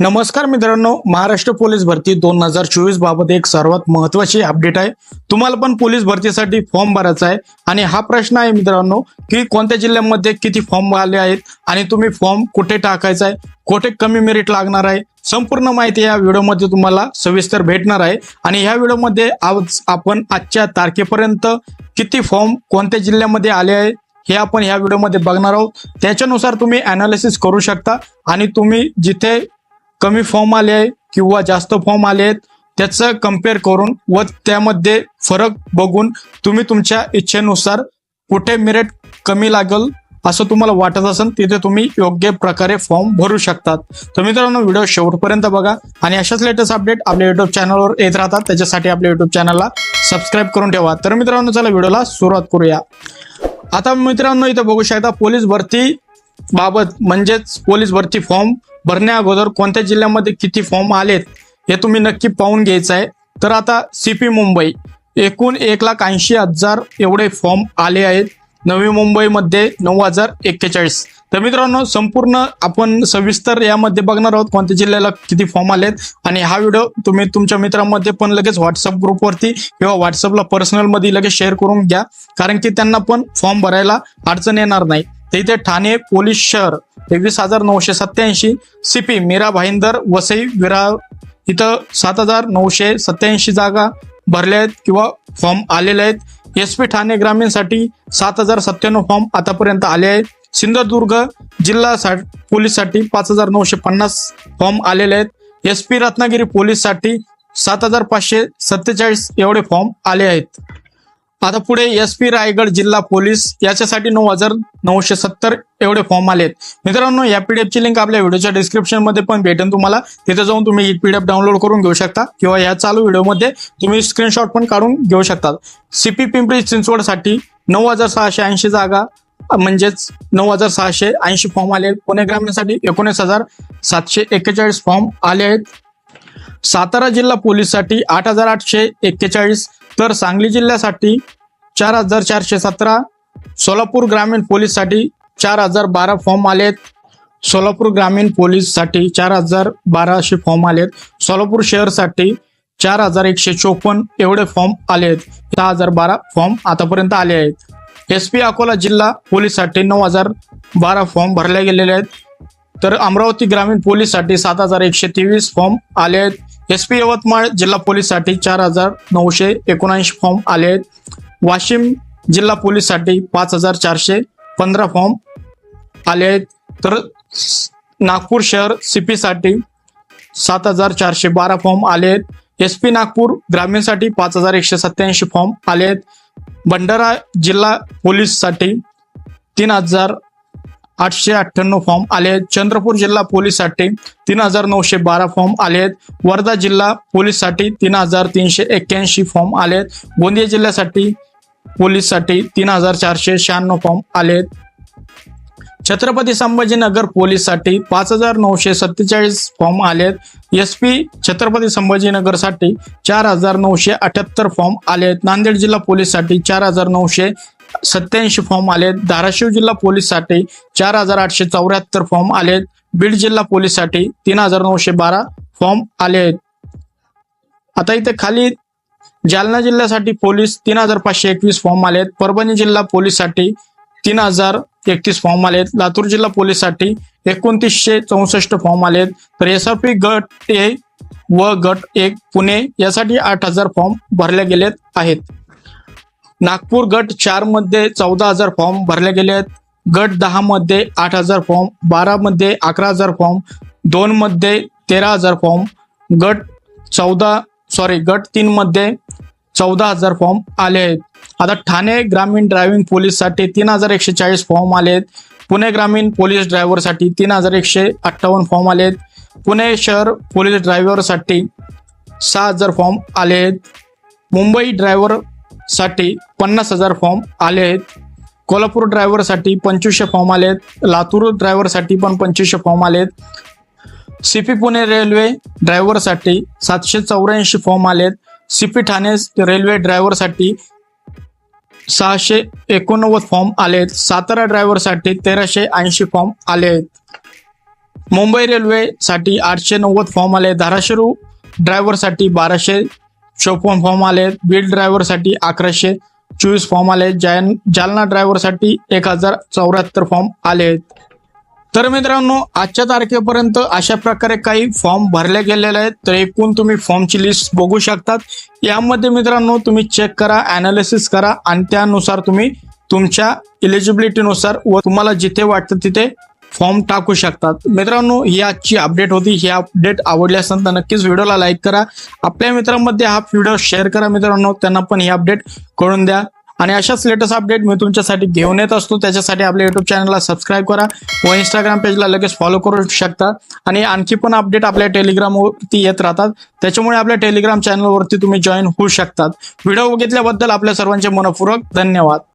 नमस्कार मित्रांनो महाराष्ट्र पोलीस भरती दोन हजार चोवीस बाबत एक सर्वात महत्वाची अपडेट आहे. तुम्हाला पण पोलीस भरतीसाठी फॉर्म भरायचा आहे. आणि हा प्रश्न आहे मित्रांनो की कोणत्या जिल्ह्यामध्ये किती फॉर्म आले आहेत आणि तुम्ही फॉर्म कुठे टाकायचा आहे कुठे कमी मेरिट लागणार आहे संपूर्ण माहिती या व्हिडिओमध्ये तुम्हाला सविस्तर भेटणार आहे. आणि ह्या व्हिडिओमध्ये आज आपण आजच्या तारखेपर्यंत किती फॉर्म कोणत्या जिल्ह्यामध्ये आले आहे हे आपण ह्या व्हिडिओमध्ये बघणार आहोत. त्याच्यानुसार तुम्ही अनालिसिस करू शकता आणि तुम्ही जिथे कमी फॉर्म आले आहे किंवा जास्त फॉर्म आले आहेत त्याचं कंपेअर करून व त्यामध्ये फरक बघून तुम्ही तुमच्या इच्छेनुसार कुठे मेरिट कमी लागल असं तुम्हाला वाटत असेल तिथे तुम्ही योग्य प्रकारे फॉर्म भरू शकतात. तर मित्रांनो व्हिडिओ शेवटपर्यंत बघा आणि अशाच लेटेस्ट अपडेट आपल्या युट्यूब चॅनलवर येत राहतात. त्याच्यासाठी आपल्या युट्यूब चॅनलला सबस्क्राईब करून ठेवा. तर मित्रांनो चला व्हिडिओला सुरुवात करूया. आता मित्रांनो इथं बघू शकता पोलीस भरती बाबत म्हणजेच पोलीस भरती फॉर्म भरण्या अगोदर कोणत्या जिल्ह्यामध्ये किती फॉर्म आलेत हे तुम्ही नक्की पाहून घ्यायचं आहे. तर आता सीपी मुंबई एकूण एक लाख ऐंशी हजार एवढे फॉर्म आले आहेत. नवी मुंबईमध्ये नऊ हजार एक्केचाळीस. तर मित्रांनो संपूर्ण आपण सविस्तर यामध्ये बघणार आहोत कोणत्या जिल्ह्याला किती फॉर्म आलेत. आणि हा व्हिडिओ तुम्ही तुमच्या मित्रांमध्ये पण लगेच व्हॉट्सअप ग्रुपवरती किंवा व्हॉट्सअपला पर्सनलमध्ये लगेच शेअर करून घ्या. कारण की त्यांना पण फॉर्म भरायला अडचण येणार नाही. तर इथे ठाणे पोलीस शहर तेवीस हजार नऊशे सत्याऐंशी सीपी मीरा भाईंदर वसई विरा इथं सात हजार नऊशे सत्याऐंशी जागा भरल्या आहेत किंवा फॉर्म आलेले आहेत. एस पी ठाणे ग्रामीणसाठी सात हजार सत्त्याण्णव फॉर्म आतापर्यंत आले आहेत. सिंधुदुर्ग जिल्हा सा पोलीससाठी पाच हजार नऊशे पन्नास फॉर्म आलेले आहेत. एस पी रत्नागिरी पोलीससाठी सात हजार पाचशे सत्तेचाळीस एवढे फॉर्म आले आहेत. आता पुढे एस पी रायगड जिल्हा पोलीस याच्यासाठी नऊ हजार नऊशे सत्तर एवढे फॉर्म आलेत मित्रांनो या पीडीएफची लिंक आपल्या व्हिडिओच्या डिस्क्रिप्शनमध्ये पण भेटेल तुम्हाला. तिथे जाऊन तुम्ही ही पीडीएफ डाउनलोड करून घेऊ शकता किंवा या चालू व्हिडिओमध्ये तुम्ही स्क्रीनशॉट पण काढून घेऊ शकता. सीपी पिंपरी चिंचवडसाठी नऊ हजार सहाशे ऐंशी जागा म्हणजेच नऊ हजार सहाशे ऐंशी फॉर्म आले आहेत. पुणे ग्रामीणसाठी एकोणीस हजार सातशे एक्केचाळीस फॉर्म आले आहेत. सातारा जिल्हा पोलीससाठी आठ हजार आठशे एक्केचाळीस. तर सांगली जिल्ह्यासाठी चार हजार चारशे सतरा सोलापूर ग्रामीण पोलीससाठी चार हजार बारा फॉर्म आले आहेत सोलापूर ग्रामीण पोलीससाठी चार हजार बाराशे फॉर्म आहेत सोलापूर शहरसाठी चार हजार एकशे चोपन्न एवढे फॉर्म आले आहेत सहा हजार बारा फॉर्म आतापर्यंत आले आहेत. एस पी अकोला जिल्हा पोलीससाठी नऊ हजार बारा फॉर्म भरले गेलेले आहेत. तर अमरावती ग्रामीण पोलीससाठी सात हजार एकशे तेवीस फॉर्म आले आहेत. एस पी यवतमाळ जिल्हा पोलीससाठी चार हजार नऊशे एकोणऐंशी फॉर्म आले आहेत. वाशिम जिल्हा पोलीससाठी पाच हजार चारशे पंधरा फॉर्म आले आहेत. तर नागपूर शहर सी पीसाठी सात हजार चारशे बारा फॉर्म आले आहेत. एस पी नागपूर ग्रामीणसाठी पाच हजार एकशे सत्याऐंशी फॉर्म आले आहेत. भंडारा जिल्हा पोलीससाठी तीन हजार आठशे अठ्ठ्याण्णव फॉर्म आले आहेत. चंद्रपूर जिल्हा पोलीससाठी तीन हजार नऊशे बारा फॉर्म आले आहेत. वर्धा जिल्हा पोलीससाठी तीन हजार तीनशे एक्क्याऐंशी फॉर्म आले आहेत. गोंदिया जिल्ह्यासाठी पोलीससाठी तीन हजार चारशे शहाण्णव फॉर्म आले आहेत. छत्रपती संभाजीनगर पोलीससाठी पाच हजार नऊशे सत्तेचाळीस फॉर्म आलेत एस पी छत्रपती संभाजीनगरसाठी चार हजार नऊशे अठ्याहत्तर फॉर्म आलेत नांदेड जिल्हा पोलीससाठी चार हजार नऊशे सत्याऐंशी फॉर्म आले धाराशिव जिल्हा पोलीससाठी चार हजार आठशे चौऱ्याहत्तर फॉर्म आलेत बीड जिल्हा पोलीससाठी तीन हजार नऊशे बारा फॉर्म आले आहेत. आता इथे खाली जालना जिल्ह्यासाठी पोलीस तीन हजार पाचशे एकवीस फॉर्म आले आहेत. परभणी जिल्हा पोलीससाठी तीन हजार एकतीस फॉर्म आले आहेत. लातूर जिल्हा पोलीससाठी एकोणतीसशे चौसष्ट फॉर्म आले आहेत. तर एस आर पी गट ए व गट एक पुणे यासाठी आठ हजार फॉर्म भरले गेलेत आहेत. नागपूर गट चारमध्ये चौदा हजार फॉर्म भरले गेले आहेत. गट दहा मध्ये आठ हजार फॉर्म बारा मध्ये अकरा हजार फॉर्म दोन मध्ये तेरा हजार फॉर्म गट चौदा सॉरी गट तीन मध्ये चौदा हजार फॉर्म आले आहेत. आता ठाणे ग्रामीण ड्रायव्हिंग पोलीससाठी तीन हजार एकशे चाळीस फॉर्म आले आहेत. पुणे ग्रामीण पोलीस ड्रायव्हरसाठी तीन हजार एकशे अठ्ठावन्न फॉर्म आले आहेत. पुणे शहर पोलीस ड्रायव्हरसाठी सहा हजार फॉर्म आले आहेत. मुंबई साठी पन्नास हजार फॉर्म आले आहेत. कोल्हापूर ड्रायव्हरसाठी पंचवीसशे फॉर्म आले आहेत. लातूर ड्रायव्हरसाठी पण पंचवीसशे फॉर्म आले आहेत. सीपी पुणे रेल्वे ड्रायव्हरसाठी सातशे चौऱ्याऐंशी फॉर्म आलेत सीपी ठाणे रेल्वे ड्रायव्हरसाठी सहाशे एकोणनव्वद फॉर्म आले आहेत. सातारा ड्रायव्हरसाठी तेराशे ऐंशी फॉर्म आले आहेत. मुंबई रेल्वेसाठी आठशे नव्वद फॉर्म आले धाराशिव ड्रायव्हरसाठी बाराशे चौपन्न फॉर्म आले आहेत बीड ड्रायव्हरसाठी अकराशे चोवीस फॉर्म आले जैन जालना ड्रायव्हरसाठी एक हजार चौऱ्याहत्तर फॉर्म आले आहेत. तर मित्रांनो आजच्या तारखेपर्यंत अशा प्रकारे काही फॉर्म भरले गेलेले आहेत. तर एकूण तुम्ही फॉर्मची लिस्ट बघू शकतात. यामध्ये मित्रांनो तुम्ही चेक करा अनालिसिस करा आणि त्यानुसार तुम्ही तुमच्या इलिजिबिलिटीनुसार व तुम्हाला जिथे वाटतं तिथे फॉर्म टाकू शकतात. मित्रांनो ही आजची अपडेट होती. ही अपडेट आवडली असेल तर नक्कीच व्हिडिओला लाईक करा. आपल्या मित्रांमध्ये हा व्हिडिओ शेअर करा मित्रांनो. त्यांना पण ही अपडेट कळून द्या. आणि अशाच लेटेस्ट अपडेट मी तुमच्यासाठी घेऊन येत असतो. त्याच्यासाठी आपल्या युट्यूब चॅनलला सबस्क्राईब करा व इंस्टाग्राम पेजला लगेच फॉलो करू शकता. आणि आणखी पण अपडेट आपल्या टेलिग्रामवरती येत राहतात. त्याच्यामुळे आपल्या टेलिग्राम चॅनलवरती तुम्ही जॉईन होऊ शकतात. व्हिडिओ बघितल्याबद्दल आपल्या सर्वांचे मनपूर्वक धन्यवाद.